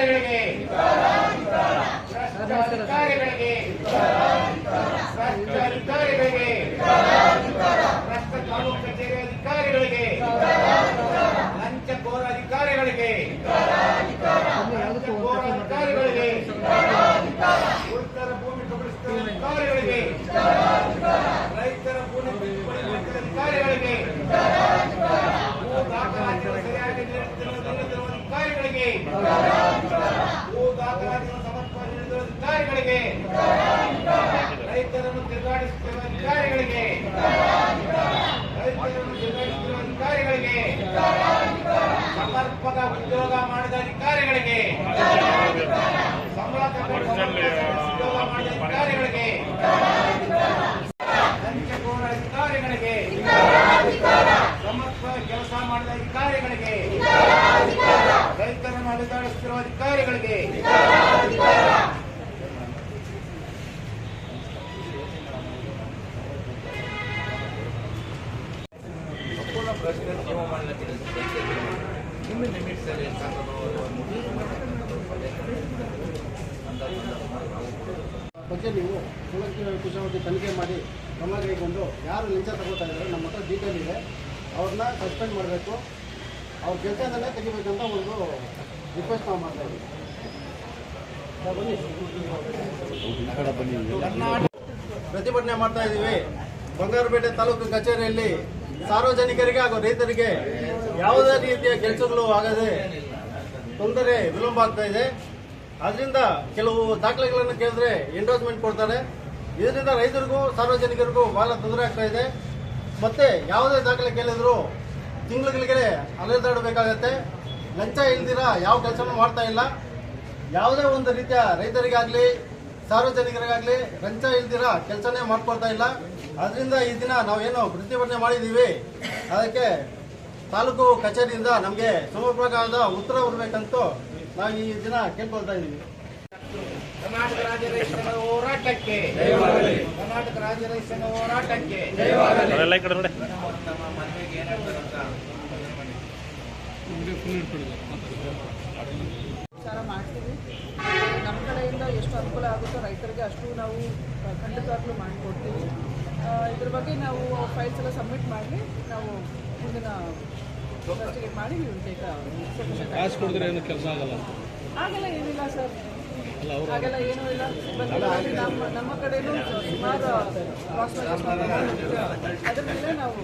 ಅಧಿಕಾರಿಗಳಿಗೆ ಅಧಿಕಾರಿಗಳಿಗೆ ಅಧಿಕಾರಿಗಳಿಗೆ ಕಚೇರಿ ಅಧಿಕಾರಿಗಳಿಗೆ ಲಂಚಕೋರ ಅಧಿಕಾರಿಗಳಿಗೆ ಲಂಚಕೋರ ಅಧಿಕಾರಿಗಳಿಗೆ ಉತ್ತರ ಭೂಮಿ ತೊಗೊಳಿಸಿದ ಅಧಿಕಾರಿಗಳಿಗೆ ರೈತರ ಭೂಮಿ ಅಧಿಕಾರಿಗಳಿಗೆ ಭೂ ದಾಖಲಾತಿಗಳು ಸರಿಯಾಗಿ ಅಧಿಕಾರಿಗಳಿಗೆ ರೈತರನ್ನು ತಿರುಗಾಡಿಸುತ್ತಿರುವ ಅಧಿಕಾರಿಗಳಿಗೆ ರೈತರನ್ನು ತಿರುಗಾಡಿಸುತ್ತಿರುವ ಅಧಿಕಾರಿಗಳಿಗೆ ಸಮರ್ಪಕ ಉದ್ಯೋಗ ಮಾಡಿದ ಅಧಿಕಾರಿಗಳಿಗೆ ಸಂಬಳ ಉದ್ಯೋಗ ಮಾಡಿದ ಅಧಿಕಾರಿಗಳಿಗೆ ಲಂಚಕೋರ ಅಧಿಕಾರಿಗಳಿಗೆ ಸಮರ್ಪಕ ಕೆಲಸ ಮಾಡಿದ ಅಧಿಕಾರಿಗಳಿಗೆ ರೈತರನ್ನು ಅಲಿದಾಡಿಸುತ್ತಿರುವ ಅಧಿಕಾರಿಗಳಿಗೆ ಸಂಪೂರ್ಣ ಲಿಮಿಟ್ಸ್ ಅಲ್ಲಿ ಬಗ್ಗೆ ನೀವು ಕುಶಾವತಿ ತನಿಖೆ ಮಾಡಿ ಕ್ರಮ ಕೈಗೊಂಡು ಯಾರು ಲಂಚ ತಗೋತಾ ಇದ್ದಾರೆ ನಮ್ಮ ಹತ್ರ ಡೀಟೇಲ್ ಇದೆ. ಅವ್ರನ್ನ ಸಸ್ಪೆಂಡ್ ಮಾಡಬೇಕು. ಅವ್ರ ಕೆಲಸದಲ್ಲೇ ತೆಗಿಬೇಕಂತ ಒಂದು ರಿಕ್ವೆಸ್ಟ್ ನಾವು ಮಾಡ್ತಾ ಇದ್ದೀವಿ ಪ್ರತಿಭಟನೆ ಮಾಡ್ತಾ ಇದ್ದೀವಿ. ಬಂಗಾರಪೇಟೆ ತಾಲೂಕು ಕಚೇರಿಯಲ್ಲಿ ಸಾರ್ವಜನಿಕರಿಗೆ ಹಾಗೂ ರೈತರಿಗೆ ಯಾವುದೇ ರೀತಿಯ ಕೆಲಸಗಳು ಆಗದೆ ತೊಂದರೆ ವಿಳಂಬ ಆಗ್ತಾ ಇದೆ. ಅದರಿಂದ ಕೆಲವು ದಾಖಲೆಗಳನ್ನು ಕೇಳಿದ್ರೆ ಎಂಡೋಸ್ಮೆಂಟ್ ಕೊಡ್ತಾರೆ. ಇದರಿಂದ ರೈತರಿಗೂ ಸಾರ್ವಜನಿಕರಿಗೂ ಬಹಳ ತೊಂದರೆ ಆಗ್ತಾ ಇದೆ. ಮತ್ತೆ ಯಾವುದೇ ದಾಖಲೆ ಕೇಳಿದ್ರು ತಿಂಗಳಿಗೆ ಅಲೆದಾಡಬೇಕಾಗತ್ತೆ. ಲಂಚ ಇಲ್ದಿರಾ, ಯಾವ ಕೆಲಸನೂ ಮಾಡ್ತಾ ಇಲ್ಲ. ಯಾವುದೇ ಒಂದು ರೀತಿಯ ರೈತರಿಗಾಗ್ಲಿ, ಸಾರ್ವಜನಿಕರಿಗಾಗ್ಲಿ ಲಂಚ ಇಲ್ದಿರ, ಕೆಲಸನೇ ಮಾಡ್ಕೊಳ್ತಾ ಇಲ್ಲ. ಅದರಿಂದ ಈ ದಿನ ನಾವೇನು ಪ್ರತಿಭಟನೆ ಮಾಡಿದ್ದೀವಿ. ಅದಕ್ಕೆ ತಾಲೂಕು ಕಚೇರಿಯಿಂದ ನಮಗೆ ಸಮರ್ಪಕವಾದ ಉತ್ತರ ಬರಬೇಕಂತೂ ನಾವು ಈ ದಿನ ಕೇಳ್ಕೊಳ್ತಾ ಇದ್ದೀವಿ. ಕರ್ನಾಟಕ ರಾಜ್ಯ ರೈತರ ಹೋರಾಟಕ್ಕೆ. ಕರ್ನಾಟಕ ರಾಜ್ಯ ರೈತರ ಹೋರಾಟಕ್ಕೆ. ವಿಚಾರ ಮಾಡ್ತೀವಿ. ನಮ್ಮ ಕಡೆಯಿಂದ ಎಷ್ಟು ಅನುಕೂಲ ಆಗುತ್ತೋ ರೈತರಿಗೆ ಅಷ್ಟು ನಾವು ಖಂಡಿತವಾಗ್ಲೂ ಮಾಡಿಕೊಡ್ತೀವಿ. ಇದ್ರ ಬಗ್ಗೆ ನಾವು ಫೈಲ್ಸ್ ಎಲ್ಲ ಸಬ್ಮಿಟ್ ಮಾಡಿ ನಾವು ಮುಂದಿನ ಇನ್ವೆಸ್ಟಿಗೇಟ್ ಮಾಡಿ ನೀವು ಕೆಲಸ ಆಗಲ್ಲ ಆಗಲ್ಲ ಏನಿಲ್ಲ ಸರ್. ಹಾಗೆಲ್ಲ ಏನೂ ಇಲ್ಲ. ನಮ್ಮ ನಮ್ಮ ಕಡೆನೂ ಸುಮಾರು ಅದರ ಮೇಲೆ ನಾವು.